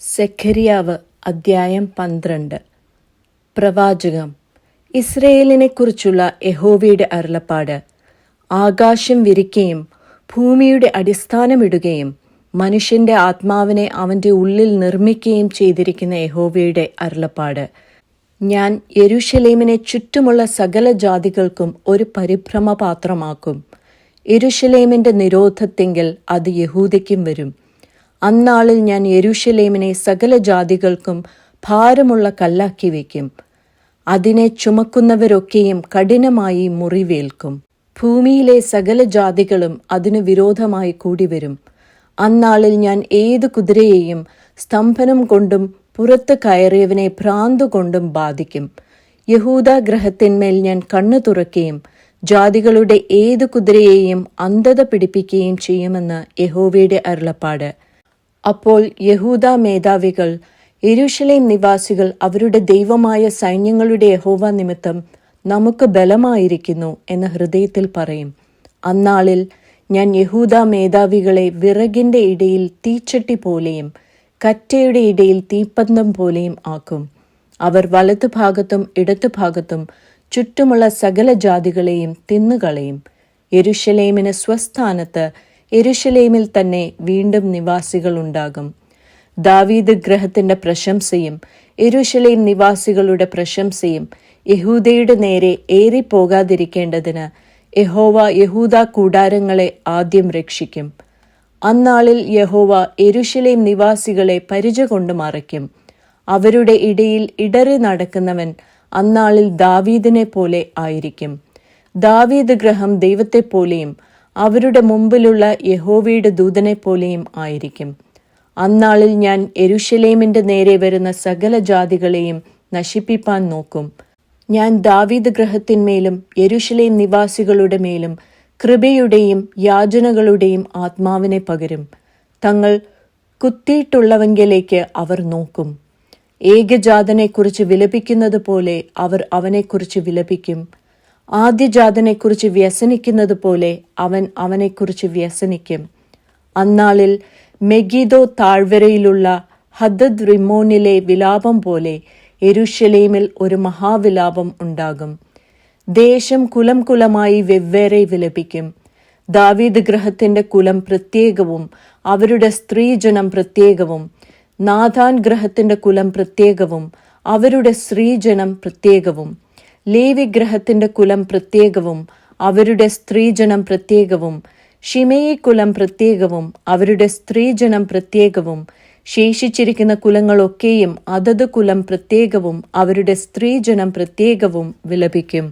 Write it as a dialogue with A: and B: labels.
A: സെഖരിയാവ് അദ്ധ്യായം പന്ത്രണ്ട്. പ്രവാചകം ഇസ്രയേലിനെക്കുറിച്ചുള്ള യഹോവയുടെ അരുളപ്പാട്. ആകാശം വിരിക്കുകയും ഭൂമിയുടെ അടിസ്ഥാനമിടുകയും മനുഷ്യന്റെ ആത്മാവിനെ അവന്റെ ഉള്ളിൽ നിർമ്മിക്കുകയും ചെയ്തിരിക്കുന്ന യഹോവയുടെ അരുളപ്പാട്. ഞാൻ യരുഷലേമിനെ ചുറ്റുമുള്ള സകല ജാതികൾക്കും ഒരു പരിഭ്രമപാത്രമാക്കും. യെരൂശലേമിന്റെ നിരോധത്തെങ്കിൽ അത് യഹൂദയ്ക്കും വരും. അന്നാളിൽ ഞാൻ യരുഷലേമിനെ സകല ജാതികൾക്കും ഭാരമുള്ള കല്ലാക്കി വയ്ക്കും. അതിനെ ചുമക്കുന്നവരൊക്കെയും കഠിനമായി മുറിവേൽക്കും. ഭൂമിയിലെ സകല ജാതികളും അതിനു വിരോധമായി കൂടിവരും. അന്നാളിൽ ഞാൻ ഏത് കുതിരയെയും സ്തംഭനം കൊണ്ടും പുറത്ത് കയറിയവനെ ഭ്രാന്തുകൊണ്ടും ബാധിക്കും. യഹൂദ ഗ്രഹത്തിന്മേൽ ഞാൻ കണ്ണു തുറക്കുകയും ജാതികളുടെ ഏത് കുതിരയെയും അന്ധത പിടിപ്പിക്കുകയും ചെയ്യുമെന്ന് യഹോവയുടെ അരുളപ്പാട്. അപ്പോൾ യഹൂദ മേധാവികൾ എരുഷലേം നിവാസികൾ അവരുടെ ദൈവമായ സൈന്യങ്ങളുടെ യഹോവ നിമിത്തം നമുക്ക് ബലമായിരിക്കുന്നു എന്ന ഹൃദയത്തിൽ പറയും. അന്നാളിൽ ഞാൻ യഹൂദ മേധാവികളെ വിറകിന്റെ ഇടയിൽ തീച്ചട്ടി പോലെയും കറ്റയുടെ ഇടയിൽ തീപ്പന്തം പോലെയും ആക്കും. അവർ വലതുഭാഗത്തും ഇടതുഭാഗത്തും ചുറ്റുമുള്ള സകല ജാതികളെയും തിന്നുകളയും. എരുഷലേമിന് സ്വസ്ഥാനത്ത് എരുഷലേമിൽ തന്നെ വീണ്ടും നിവാസികൾ ഉണ്ടാകും ദാവീദ് ഗ്രഹത്തിന്റെ പ്രശംസയും എരുഷലേം നിവാസികളുടെ പ്രശംസയും യഹൂദയുടെ നേരെ ഏറിപ്പോകാതിരിക്കേണ്ടതിന് യഹോവ യഹൂദ കൂടാരങ്ങളെ ആദ്യം രക്ഷിക്കും. അന്നാളിൽ യഹോവ എരുഷലേം നിവാസികളെ പരിച കൊണ്ട് മറയ്ക്കും. അവരുടെ ഇടയിൽ ഇടറി നടക്കുന്നവൻ അന്നാളിൽ ദാവീദിനെ പോലെ ആയിരിക്കും. ദാവീദ് ഗ്രഹം ദൈവത്തെപ്പോലെയും അവരുടെ മുമ്പിലുള്ള യഹോവയുടെ ദൂതനെ പോലെയും ആയിരിക്കും. അന്നാളിൽ ഞാൻ എരുഷലേമിന്റെ നേരെ വരുന്ന സകല ജാതികളെയും നശിപ്പിപ്പാൻ നോക്കും. ഞാൻ ദാവീദ് ഗ്രഹത്തിന്മേലും യരുഷലേം നിവാസികളുടെ മേലും കൃപയുടെയും യാചനകളുടെയും ആത്മാവിനെ പകരും. തങ്ങൾ കുത്തിയിട്ടുള്ളവെങ്കിലേക്ക് അവർ നോക്കും. ഏകജാതനെക്കുറിച്ച് വിലപിക്കുന്നത് പോലെ അവർ അവനെക്കുറിച്ച് വിലപിക്കും. ആദ്യജാതനെക്കുറിച്ച് വ്യസനിക്കുന്നത് പോലെ അവൻ അവനെക്കുറിച്ച് വ്യസനിക്കും. അന്നാളിൽ മെഗിദോ താഴ്വരയിലുള്ള ഹദദ് റിമോനിലെ വിലാപം പോലെ എരുഷലേമിൽ ഒരു മഹാവിലാപം ഉണ്ടാകും. ദേശം കുലം കുലമായി വെവ്വേറെ വിലപിക്കും. ദാവീദ് ഗ്രഹത്തിന്റെ കുലം പ്രത്യേകവും അവരുടെ സ്ത്രീജനം പ്രത്യേകവും നാഥാൻ ഗ്രഹത്തിന്റെ കുലം പ്രത്യേകവും അവരുടെ സ്ത്രീജനം പ്രത്യേകവും. ലേവി ഗ്രഹത്തിന്റെ കുലം പ്രത്യേകവും അവരുടെ സ്ത്രീജനം പ്രത്യേകവും ഷിമയി കുലം പ്രത്യേകവും അവരുടെ സ്ത്രീജനം പ്രത്യേകവും ശേഷിച്ചിരിക്കുന്ന കുലങ്ങളൊക്കെയും അതത് കുലം പ്രത്യേകവും അവരുടെ സ്ത്രീജനം പ്രത്യേകവും വിലപിക്കും.